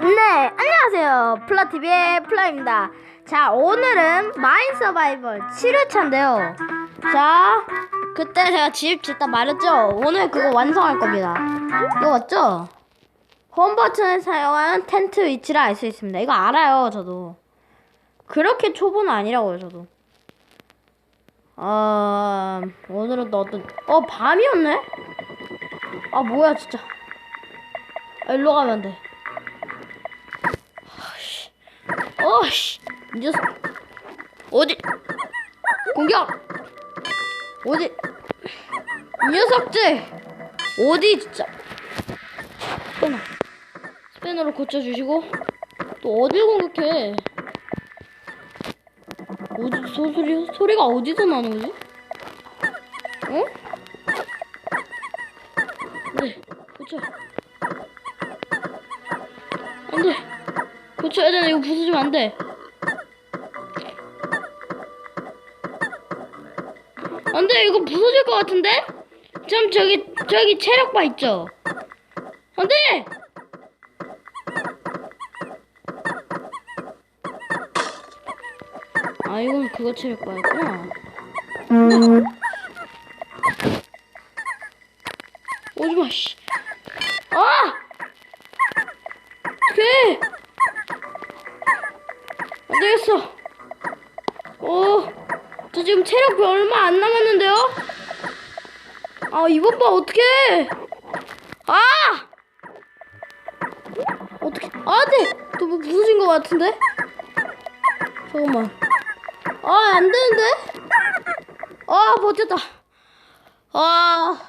네, 안녕하세요. 플라TV의 플라입니다. 자, 오늘은 마인 서바이벌 7회차인데요. 자, 그때 제가 집 짓다 말했죠? 오늘 그거 완성할 겁니다. 이거 맞죠? 홈 버튼을 사용한 텐트 위치를 알 수 있습니다. 이거 알아요, 저도. 그렇게 초보는 아니라고요, 저도. 어, 오늘은 또 어떤, 어, 밤이었네? 아, 뭐야, 진짜. 아, 일로 가면 안 돼. 어씨, 이 녀석. 어디? 공격! 어디? 이 녀석들! 어디, 진짜. 스패너. 스패너로 고쳐주시고. 또 어딜 공격해? 어디, 소, 소리, 소리가 어디서 나는 거지? 어? 네, 고쳐. 고쳐야 되나? 이거 부수지면 안 돼. 안 돼. 이거 부서질 것 같은데? 좀 저기, 저기 체력바 있죠? 안 돼! 아, 이건 그거 체력바였구나. 오지마, 씨. 아! 어 되겠어. 어, 저 지금 체력 얼마 안 남았는데요? 아, 이번 번 어떡해! 아! 어떡해. 아, 네! 또뭐 부서진 것 같은데? 잠깐만. 아, 안 되는데? 아, 버텼다. 아,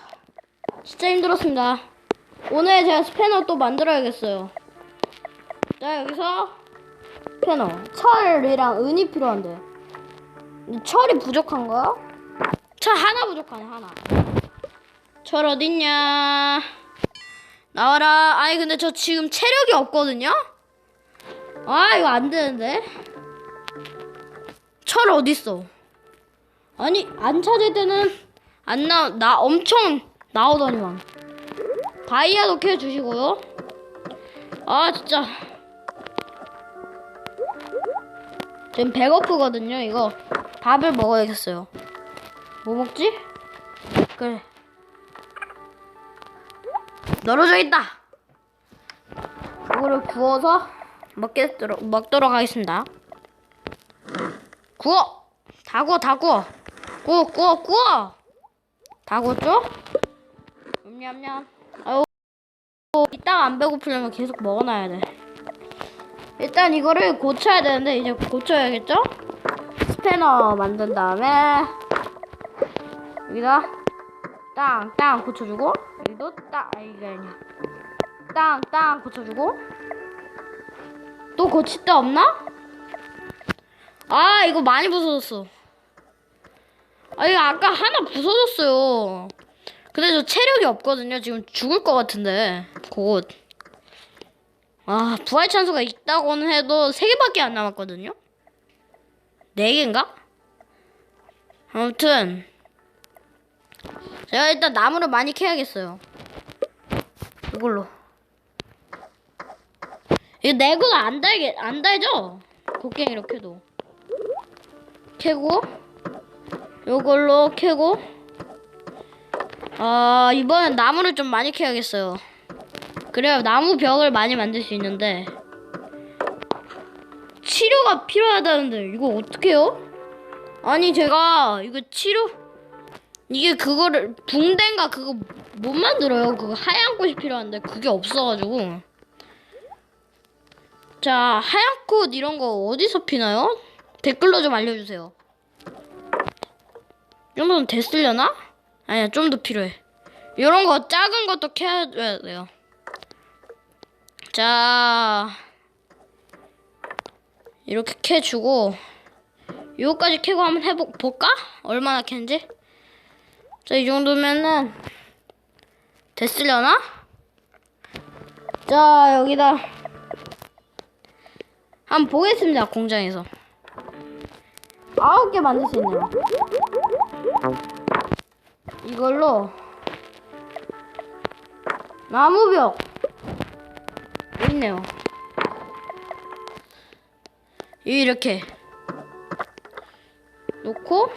진짜 힘들었습니다. 오늘 제가 스패너 또 만들어야겠어요. 자, 여기서 스 패너. 철이랑 은이 필요한데. 철이 부족한가요? 철 하나 부족하네, 하나. 철 어딨냐? 나와라. 아니, 근데 저 지금 체력이 없거든요? 아, 이거 안 되는데. 철 어딨어? 아니, 안 찾을 때는 안 나, 나 엄청 나오더니만. 다이아도 캐주시고요. 아, 진짜. 지금 배고프거든요, 이거. 밥을 먹어야겠어요. 뭐 먹지? 그래. 널어져 있다! 이거를 구워서 먹겠도록, 먹도록 하겠습니다. 구워! 다 구워, 다 구워! 구워, 구워, 구워! 다 구웠죠? 냠냠냠. 아유, 이따가 안 배고프려면 계속 먹어놔야 돼. 일단 이거를 고쳐야 되는데 이제 고쳐야겠죠? 스패너 만든 다음에 여기다 땅 땅 고쳐주고 여기도 땅 아, 이게 아니야. 땅 땅 고쳐주고. 또 고칠 데 없나? 아 이거 많이 부서졌어. 아 이거 아까 하나 부서졌어요. 근데 저 체력이 없거든요. 지금 죽을 것 같은데 곧 아, 부활 찬수가 있다고는 해도 3개밖에 안 남았거든요? 4개인가? 아무튼, 제가 일단 나무를 많이 캐야겠어요. 이걸로. 이거 내구가 안 달게, 안 달죠? 곡괭이로 캐도. 캐고, 요걸로 캐고, 아, 이번엔 나무를 좀 많이 캐야겠어요. 그래야 나무 벽을 많이 만들 수 있는데. 치료가 필요하다는데 이거 어떡해요? 아니 제가 이거 치료 이게 그거를 붕대인가 그거 못 만들어요. 그거 하얀 꽃이 필요한데 그게 없어가지고. 자 하얀 꽃 이런 거 어디서 피나요? 댓글로 좀 알려주세요. 이 정도는 됐으려나? 아니야 좀 더 필요해. 이런 거 작은 것도 캐야 돼요 자 이렇게 캐주고 요거까지 캐고 한번 해보 볼까? 얼마나 캔지? 자 이 정도면은 됐으려나? 자 여기다 한번 보겠습니다 공장에서 아홉 개 만들 수 있네요 이걸로 나무벽 있네요. 이렇게 놓고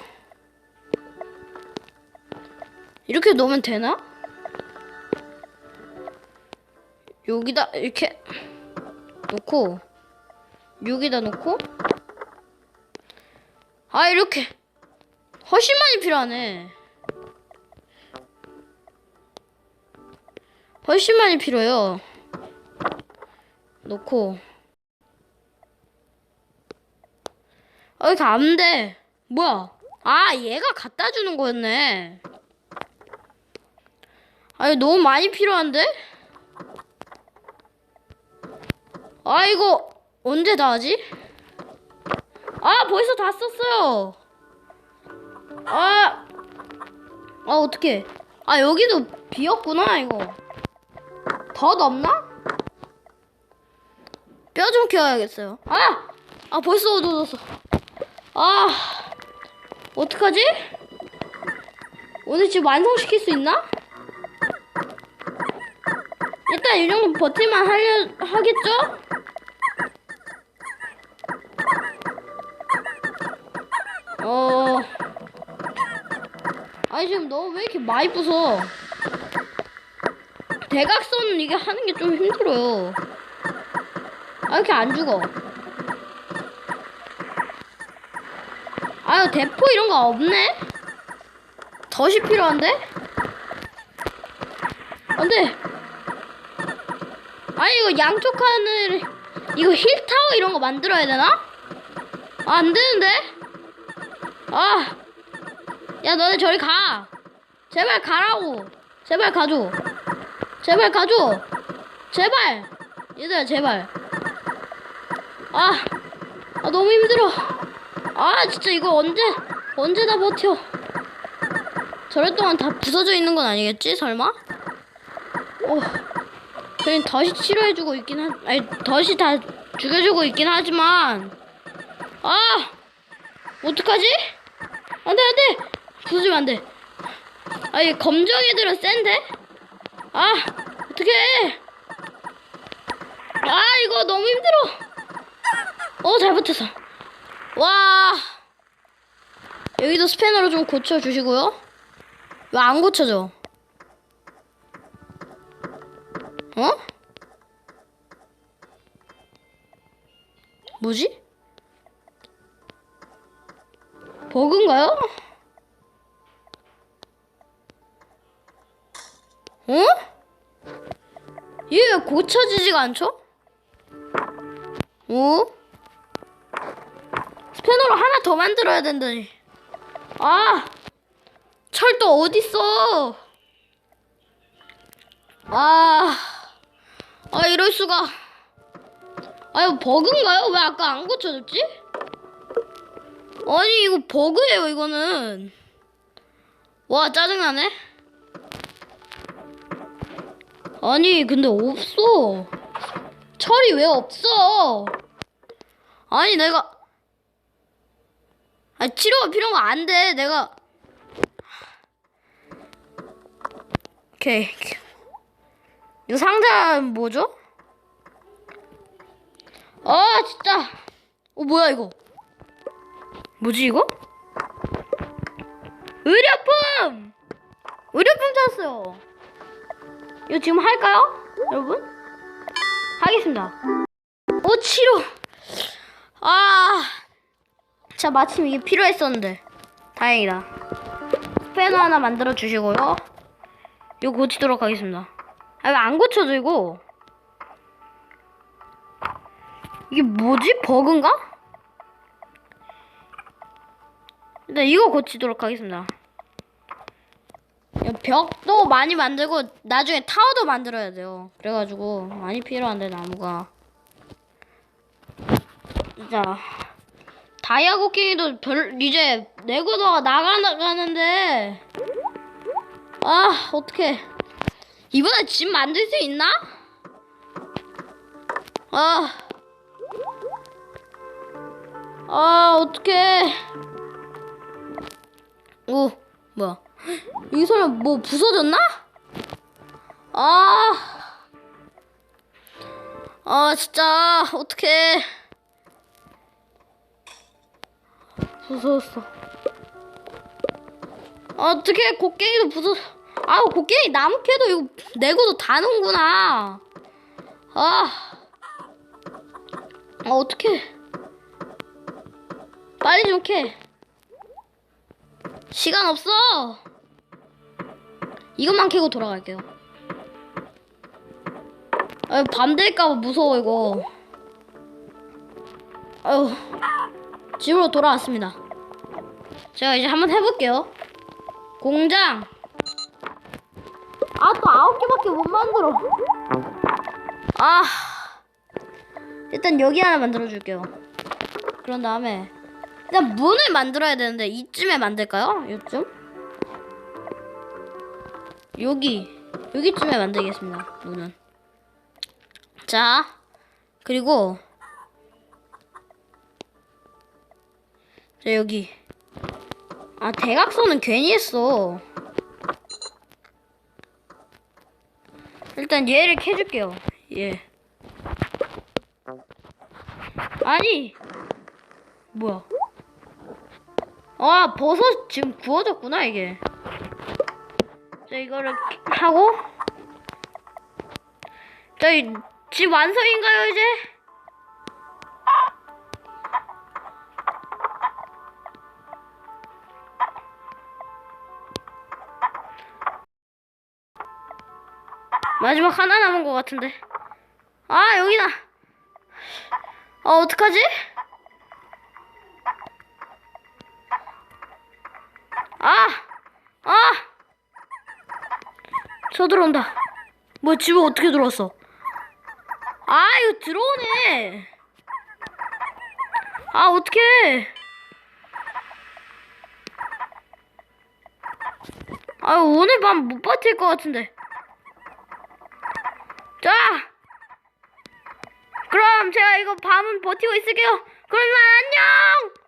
이렇게 놓으면 되나? 여기다 이렇게 놓고 여기다 놓고 아 이렇게 훨씬 많이 필요하네 훨씬 많이 필요해요 놓고. 아 이렇게 안돼. 뭐야? 아 얘가 갖다 주는 거였네. 아 이거 너무 많이 필요한데? 아 이거 언제 다 하지? 아 벌써 다 썼어요. 아, 아 어떡해. 아 여기도 비었구나 이거. 더 넘나? 뼈 좀 키워야겠어요 아! 아 벌써 어두워졌어 아 어떡하지? 오늘 집 완성시킬 수 있나? 일단 이 정도 버틸만 하려, 하겠죠? 어. 아니, 지금 너 왜 이렇게 많이 부숴? 대각선 이게 하는 게 좀 힘들어요. 아, 이렇게 안 죽어. 아유, 대포 이런 거 없네? 덫이 필요한데? 안 돼. 아니, 이거 양쪽 하늘, 이거 힐타워 이런 거 만들어야 되나? 아, 안 되는데? 아, 야, 너네 저리 가. 제발 가라고. 제발 가줘. 제발 가줘. 제발. 얘들아, 제발. 아, 아, 너무 힘들어. 아, 진짜 이거 언제, 언제 다 버텨. 저럴 동안 다 부서져 있는 건 아니겠지? 설마? 어, 저희 덫이 치료해주고 있긴 하, 아니, 덫이 다 죽여주고 있긴 하지만, 아! 어떡하지? 안 돼, 안 돼! 부서지면 안 돼. 아, 이 검정이들은 센데? 아, 어떡해! 아, 이거 너무 힘들어! 어, 잘 버텼어. 와! 여기도 스패너로 좀 고쳐주시고요. 왜 안 고쳐져? 어? 뭐지? 버그인가요? 어? 얘왜 고쳐지지가 않죠? 어? 스패너로 하나 더 만들어야 된다니. 아! 철도 어딨어? 아, 아 이럴 수가. 아 이거 버그인가요? 왜 아까 안 고쳐졌지? 아니 이거 버그예요 이거는. 와 짜증나네. 아니 근데 없어. 철이 왜 없어? 아니 내가 아 치료가 필요한 거 안 돼. 내가 오케이. 이 상자 뭐죠? 아 진짜. 어 뭐야 이거? 뭐지 이거? 의료품! 의료품 찾았어요. 이거 지금 할까요? 여러분? 하겠습니다. 오 치료. 아. 자 마침 이게 필요했었는데 다행이다. 스패너 하나 만들어 주시고요. 이거 고치도록 하겠습니다. 아, 왜 안 고쳐져, 이거? 이게 뭐지? 버그인가? 일단 이거 고치도록 하겠습니다. 벽도 많이 만들고, 나중에 타워도 만들어야 돼요. 그래가지고, 많이 필요한데, 나무가. 자, 다이아 코킹이도 별, 이제, 내구도가 나가나가는데, 아, 어떡해. 이번에 집 만들 수 있나? 아. 아, 어떡해. 오, 뭐야. 이 사람 뭐 부서졌나? 아. 아, 진짜, 어떡해. 부서졌어. 어떻게 곡괭이도 부서? 아우 곡괭이 나무 캐도 이거 내고도 다 녹구나. 아, 아 어떻게? 빨리 좀 캐. 시간 없어. 이것만 캐고 돌아갈게요. 아, 밤 될까봐 무서워 이거. 아유, 집으로 돌아왔습니다. 제가 이제 한번 해볼게요. 공장. 아, 또 아홉 개밖에 못 만들어. 아. 일단 여기 하나 만들어줄게요. 그런 다음에, 일단 문을 만들어야 되는데, 이쯤에 만들까요? 요쯤? 여기, 여기쯤에 만들겠습니다. 문은. 자, 그리고, 자, 여기. 아, 대각선은 괜히 했어. 일단 얘를 캐줄게요. 얘. 아니! 뭐야. 아, 버섯 지금 구워졌구나, 이게. 자, 이거를 하고. 자, 이 집 완성인가요, 이제? 마지막 하나 남은 것 같은데. 아, 여기다. 아, 어떡하지? 아! 아! 저 들어온다. 뭐, 집에 어떻게 들어왔어? 아, 이거 들어오네. 아, 어떡해. 아, 오늘 밤 못 버틸 것 같은데. 자! 그럼 제가 이거 밤은 버티고 있을게요. 그러면 안녕!